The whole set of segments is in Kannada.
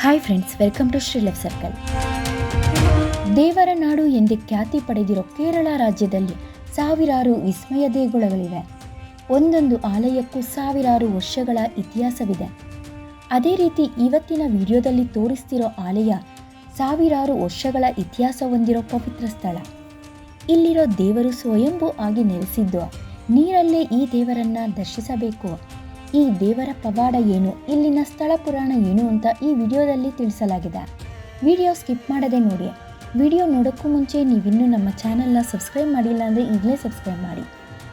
ಹಾಯ್ ಫ್ರೆಂಡ್ಸ್ ವೆಲ್ಕಮ್ ಟು ಶ್ರೀಲಫ್ ಸರ್ಕಲ್ ದೇವರ ನಾಡು ಎಂದೇ ಖ್ಯಾತಿ ಪಡೆದಿರೋ ಕೇರಳ ರಾಜ್ಯದಲ್ಲಿ ಸಾವಿರಾರು ವಿಸ್ಮಯ ದೇಗುಲಗಳಿವೆ. ಒಂದೊಂದು ಆಲಯಕ್ಕೂ ಸಾವಿರಾರು ವರ್ಷಗಳ ಇತಿಹಾಸವಿದೆ. ಅದೇ ರೀತಿ ಇವತ್ತಿನ ವಿಡಿಯೋದಲ್ಲಿ ತೋರಿಸ್ತಿರೋ ಆಲಯ ಸಾವಿರಾರು ವರ್ಷಗಳ ಇತಿಹಾಸ ಹೊಂದಿರೋ ಪವಿತ್ರ ಸ್ಥಳ. ಇಲ್ಲಿರೋ ದೇವರು ಸ್ವಯಂಭೂ ಆಗಿ ನೆಲೆಸಿದ್ದು ನೀರಲ್ಲೇ ಈ ದೇವರನ್ನ ದರ್ಶಿಸಬೇಕು. ಈ ದೇವರ ಪವಾಡ ಏನು? ಇಲ್ಲಿನ ಸ್ಥಳ ಪುರಾಣ ಏನು ಅಂತ ಈ ವಿಡಿಯೋದಲ್ಲಿ ತಿಳಿಸಲಾಗಿದೆ. ವಿಡಿಯೋ ಸ್ಕಿಪ್ ಮಾಡದೆ ನೋಡಿ. ವಿಡಿಯೋ ನೋಡೋಕ್ಕೂ ಮುಂಚೆ ನೀವಿನ್ನೂ ನಮ್ಮ ಚಾನಲ್ನ ಸಬ್ಸ್ಕ್ರೈಬ್ ಮಾಡಿಲ್ಲ ಅಂದರೆ ಈಗಲೇ ಸಬ್ಸ್ಕ್ರೈಬ್ ಮಾಡಿ.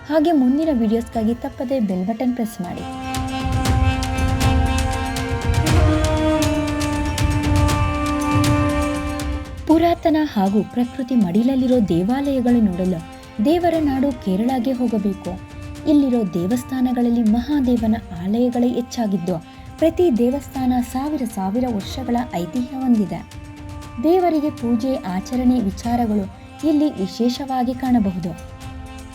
ಹಾಗೆ ಮುಂದಿನ ವಿಡಿಯೋಸ್ಗಾಗಿ ತಪ್ಪದೇ ಬೆಲ್ ಬಟನ್ ಪ್ರೆಸ್ ಮಾಡಿ. ಪುರಾತನ ಹಾಗೂ ಪ್ರಕೃತಿ ಮಡಿಲಲ್ಲಿರೋ ದೇವಾಲಯಗಳು ನೋಡಲು ದೇವರ ನಾಡು ಕೇರಳಗೆ ಹೋಗಬೇಕು. ಇಲ್ಲಿರೋ ದೇವಸ್ಥಾನಗಳಲ್ಲಿ ಮಹಾದೇವನ ಆಲಯಗಳೇ ಹೆಚ್ಚಾಗಿದ್ದು, ಪ್ರತಿ ದೇವಸ್ಥಾನ ಸಾವಿರ ಸಾವಿರ ವರ್ಷಗಳ ಐತಿಹ್ಯ ಹೊಂದಿದೆ. ದೇವರಿಗೆ ಪೂಜೆ, ಆಚರಣೆ, ವಿಚಾರಗಳು ಇಲ್ಲಿ ವಿಶೇಷವಾಗಿ ಕಾಣಬಹುದು.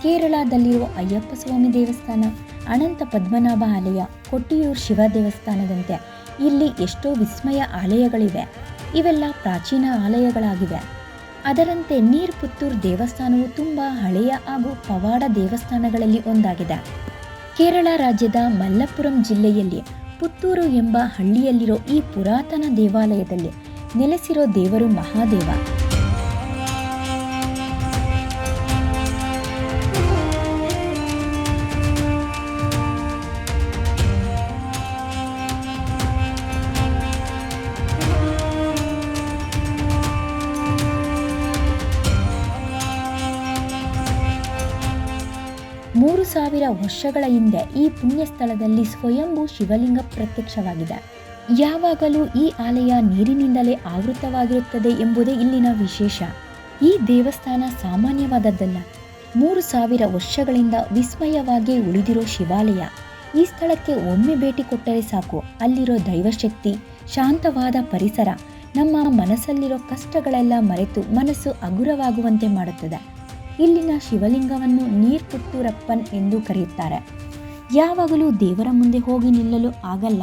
ಕೇರಳದಲ್ಲಿರುವ ಅಯ್ಯಪ್ಪ ಸ್ವಾಮಿ ದೇವಸ್ಥಾನ, ಅನಂತ ಪದ್ಮನಾಭ ಆಲಯ, ಕೊಟ್ಟಿಯೂರು ಶಿವ ದೇವಸ್ಥಾನದಂತೆ ಇಲ್ಲಿ ಎಷ್ಟೋ ವಿಸ್ಮಯ ಆಲಯಗಳಿವೆ. ಇವೆಲ್ಲ ಪ್ರಾಚೀನ ಆಲಯಗಳಾಗಿವೆ. ಅದರಂತೆ ನೀರ್ ಪುತ್ತೂರ್ ದೇವಸ್ಥಾನವು ತುಂಬ ಹಳೆಯ ಹಾಗೂ ಪವಾಡ ದೇವಸ್ಥಾನಗಳಲ್ಲಿ ಒಂದಾಗಿದೆ. ಕೇರಳ ರಾಜ್ಯದ ಮಲ್ಲಪುರಂ ಜಿಲ್ಲೆಯಲ್ಲಿ ಪುತ್ತೂರು ಎಂಬ ಹಳ್ಳಿಯಲ್ಲಿರೋ ಈ ಪುರಾತನ ದೇವಾಲಯದಲ್ಲಿ ನೆಲೆಸಿರೋ ದೇವರು ಮಹಾದೇವ. ಮೂರು ಸಾವಿರ ವರ್ಷಗಳ ಹಿಂದೆ ಈ ಪುಣ್ಯ ಸ್ಥಳದಲ್ಲಿ ಸ್ವಯಂಭೂ ಶಿವಲಿಂಗ ಪ್ರತ್ಯಕ್ಷವಾಗಿದೆ. ಯಾವಾಗಲೂ ಈ ಆಲಯ ನೀರಿನಿಂದಲೇ ಆವೃತವಾಗಿರುತ್ತದೆ ಎಂಬುದೇ ಇಲ್ಲಿನ ವಿಶೇಷ. ಈ ದೇವಸ್ಥಾನ ಸಾಮಾನ್ಯವಾದದ್ದಲ್ಲ. ಮೂರು ಸಾವಿರ ವರ್ಷಗಳಿಂದ ವಿಸ್ಮಯವಾಗಿ ಉಳಿದಿರೋ ಶಿವಾಲಯ. ಈ ಸ್ಥಳಕ್ಕೆ ಒಮ್ಮೆ ಭೇಟಿ ಕೊಟ್ಟರೆ ಸಾಕು. ಅಲ್ಲಿರೋ ದೈವಶಕ್ತಿ, ಶಾಂತವಾದ ಪರಿಸರ, ನಮ್ಮ ಮನಸ್ಸಲ್ಲಿರೋ ಕಷ್ಟಗಳೆಲ್ಲ ಮರೆತು ಮನಸ್ಸು ಹಗುರವಾಗುವಂತೆ ಮಾಡುತ್ತದೆ. ಇಲ್ಲಿನ ಶಿವಲಿಂಗವನ್ನು ನೀರ್ಪುತ್ತೂರಪ್ಪನ್ ಎಂದು ಕರೆಯುತ್ತಾರೆ. ಯಾವಾಗಲೂ ದೇವರ ಮುಂದೆ ಹೋಗಿ ನಿಲ್ಲಲು ಆಗಲ್ಲ.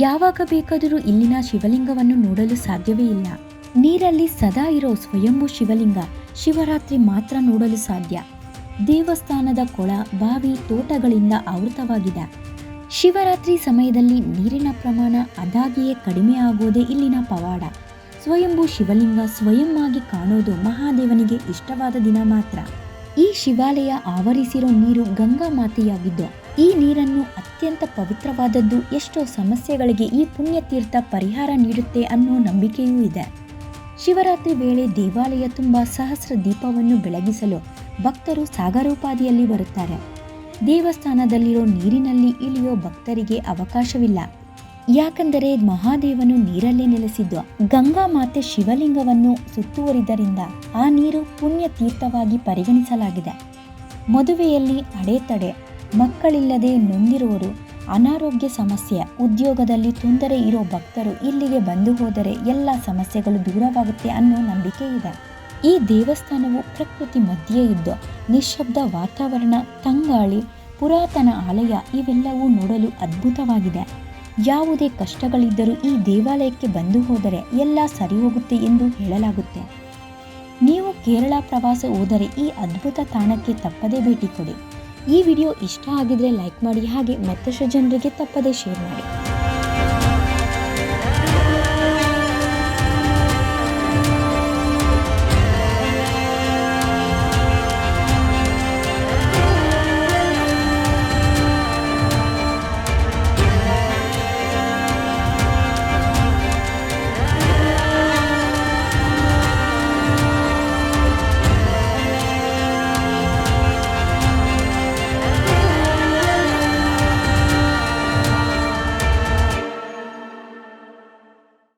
ಯಾವಾಗ ಬೇಕಾದರೂ ಇಲ್ಲಿನ ಶಿವಲಿಂಗವನ್ನು ನೋಡಲು ಸಾಧ್ಯವೇ ಇಲ್ಲ. ನೀರಲ್ಲಿ ಸದಾ ಇರೋ ಸ್ವಯಂಭೂ ಶಿವಲಿಂಗ ಶಿವರಾತ್ರಿ ಮಾತ್ರ ನೋಡಲು ಸಾಧ್ಯ. ದೇವಸ್ಥಾನದ ಕೊಳ, ಬಾವಿ, ತೋಟಗಳಿಂದ ಆವೃತವಾಗಿದೆ. ಶಿವರಾತ್ರಿ ಸಮಯದಲ್ಲಿ ನೀರಿನ ಪ್ರಮಾಣ ಅದಾಗಿಯೇ ಕಡಿಮೆ ಇಲ್ಲಿನ ಪವಾಡ. ಸ್ವಯಂಭೂ ಶಿವಲಿಂಗ ಸ್ವಯಂ ಆಗಿ ಕಾಣೋದು ಮಹಾದೇವನಿಗೆ ಇಷ್ಟವಾದ ದಿನ ಮಾತ್ರ. ಈ ಶಿವಾಲಯ ಆವರಿಸಿರೋ ನೀರು ಗಂಗಾ ಮಾತೆಯಾಗಿದ್ದು, ಈ ನೀರನ್ನು ಅತ್ಯಂತ ಪವಿತ್ರವಾದದ್ದು ಎಷ್ಟೋ ಸಮಸ್ಯೆಗಳಿಗೆ ಈ ಪುಣ್ಯತೀರ್ಥ ಪರಿಹಾರ ನೀಡುತ್ತೆ ಅನ್ನೋ ನಂಬಿಕೆಯೂ ಇದೆ. ಶಿವರಾತ್ರಿ ವೇಳೆ ದೇವಾಲಯ ತುಂಬ ಸಹಸ್ರ ದೀಪವನ್ನು ಬೆಳಗಿಸಲು ಭಕ್ತರು ಸಾಗರೋಪಾದಿಯಲ್ಲಿ ಬರುತ್ತಾರೆ. ದೇವಸ್ಥಾನದಲ್ಲಿರೋ ನೀರಿನಲ್ಲಿ ಇಳಿಯೋ ಭಕ್ತರಿಗೆ ಅವಕಾಶವಿಲ್ಲ. ಯಾಕಂದರೆ ಮಹಾದೇವನು ನೀರಲ್ಲೇ ನೆಲೆಸಿದ್ದ, ಗಂಗಾ ಮಾತೆ ಶಿವಲಿಂಗವನ್ನು ಸುತ್ತುವರಿದರಿಂದ ಆ ನೀರು ಪುಣ್ಯ ತೀರ್ಥವಾಗಿ ಪರಿಗಣಿಸಲಾಗಿದೆ. ಮದುವೆಯಲ್ಲಿ ಅಡೆತಡೆ, ಮಕ್ಕಳಿಲ್ಲದೆ ನೊಂದಿರುವರು ಅನಾರೋಗ್ಯ ಸಮಸ್ಯೆ, ಉದ್ಯೋಗದಲ್ಲಿ ತೊಂದರೆ ಇರೋ ಭಕ್ತರು ಇಲ್ಲಿಗೆ ಬಂದು ಹೋದರೆ ಎಲ್ಲ ಸಮಸ್ಯೆಗಳು ದೂರವಾಗುತ್ತೆ ಅನ್ನೋ ನಂಬಿಕೆ ಇದೆ. ಈ ದೇವಸ್ಥಾನವು ಪ್ರಕೃತಿ ಮಧ್ಯೆ ಇದ್ದು, ನಿಶ್ಶಬ್ದ ವಾತಾವರಣ, ತಂಗಾಳಿ, ಪುರಾತನ ಆಲಯ ಇವೆಲ್ಲವೂ ನೋಡಲು ಅದ್ಭುತವಾಗಿದೆ. ಯಾವುದೇ ಕಷ್ಟಗಳಿದ್ದರೂ ಈ ದೇವಾಲಯಕ್ಕೆ ಬಂದು ಹೋದರೆ ಎಲ್ಲ ಸರಿ ಹೋಗುತ್ತೆ ಎಂದು ಹೇಳಲಾಗುತ್ತೆ. ನೀವು ಕೇರಳ ಪ್ರವಾಸ ಹೋದರೆ ಈ ಅದ್ಭುತ ತಾಣಕ್ಕೆ ತಪ್ಪದೇ ಭೇಟಿ ಕೊಡಿ. ಈ ವಿಡಿಯೋ ಇಷ್ಟ ಆಗಿದ್ರೆ ಲೈಕ್ ಮಾಡಿ ಹಾಗೆ ಮತ್ತಷ್ಟು ಜನರಿಗೆ ತಪ್ಪದೇ ಶೇರ್ ಮಾಡಿ.